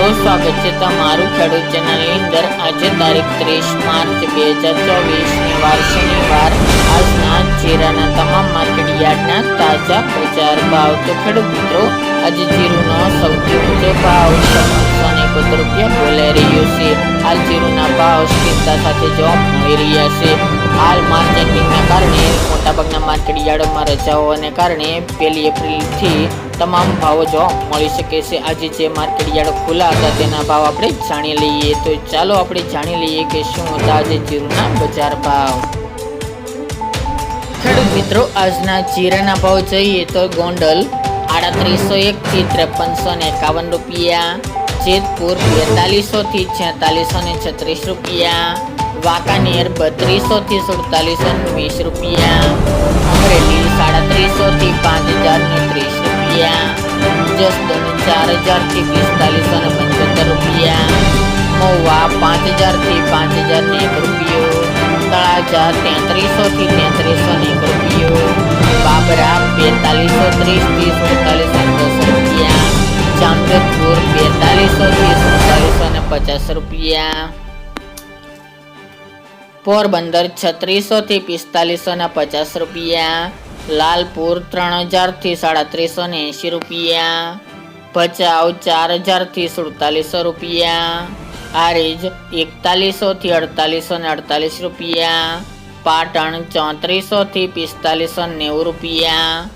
મિત્રો સ્વાગત છે તમારું ખેડૂત ચેનલની અંદર આજે તારીખ ત્રીસ માર્ચ બે હજાર ચોવીસની વાર શનિવાર. આજના જીરાના તમામ માર્કેટ યાર્ડના તાજા બજાર ભાવ. તો ખેડૂત મિત્રો, આજે જીરુનો સૌથી ઊંચો ભાવ છપ્પનસો ને એકોતેર રૂપિયા બોલાઈ રહ્યો છે. હાલ જીરુના ભાવ સ્થિરતા સાથે જોવા મળી રહ્યા છે. હાલ માર્કેટિંગના કારણે મોટાભાગના માર્કેટ યાર્ડોમાં રજાઓને કારણે પહેલી એપ્રિલથી તમામ ભાવો જોવા મળી શકે છે. આજે જે માર્કેટ ખુલ્લા હતા તેના ભાવ આપણે જાણી લઈએ. તો ચાલો આપણે જાણી લઈએ કે શું હતા આજે જીરુના બજાર ભાવ. ખેડૂત મિત્રો, આજના જીરાના ભાવ જોઈએ તો ગોંડલ આડત્રીસો એકથી ત્રેપનસો ને એકાવન રૂપિયા. જેતપુર બેતાલીસો થી છેતાલીસો ને છત્રીસ રૂપિયા. વાંકાનેર બત્રીસો થી સુડતાલીસો વીસ રૂપિયા. જસદણ ચાર હજારથી પિસ્તાલીસો ને પંચોતેર રૂપિયા. મોવા પાંચ હજારથી પાંચ હજાર ને એક રૂપિયો. તળાજા તેત્રીસો થી તેત્રીસો ને એક રૂપિયો. બાબરા બેતાલીસો ત્રીસથી સુડતાલીસો દસ રૂપિયા. જામજોધપુર બેતાલીસો થી સુડતાલીસો ને પચાસ રૂપિયા. પોરબંદર છત્રીસો થી પિસ્તાલીસો ને પચાસ રૂપિયા. લાલપુર ત્રણ હજારથી સાડત્રીસો ને એંશી રૂપિયા. ભચાઉ ચાર હજારથી સુડતાલીસો રૂપિયા. હારીજ એકતાલીસો થી અડતાલીસો ને અડતાલીસ રૂપિયા. પાટણ ચોત્રીસો થી પિસ્તાલીસો નેવું રૂપિયા.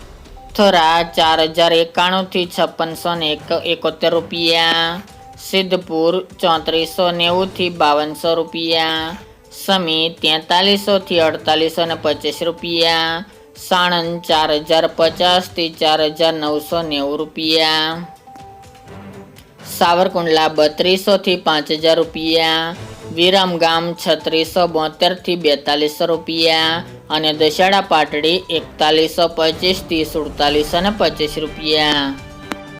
થોરા ચાર હજાર એકાણું થી છપ્પનસો ને એકોતેર રૂપિયા. સિદ્ધપુર ચોત્રીસો નેવું થી બાવનસો રૂપિયા. સમી તેતાલીસો થી અડતાલીસો ને પચીસ રૂપિયા. સાણંદ ચાર હજાર પચાસથી ચાર હજાર નવસો નેવું રૂપિયા. સાવરકુંડલા બત્રીસો થી પાંચ હજાર રૂપિયા. વિરમગામ છત્રીસો બોતેરથી બેતાલીસો રૂપિયા. અને દશાડા પાટડી એકતાલીસો પચીસથી સુડતાલીસો ને પચીસ રૂપિયા.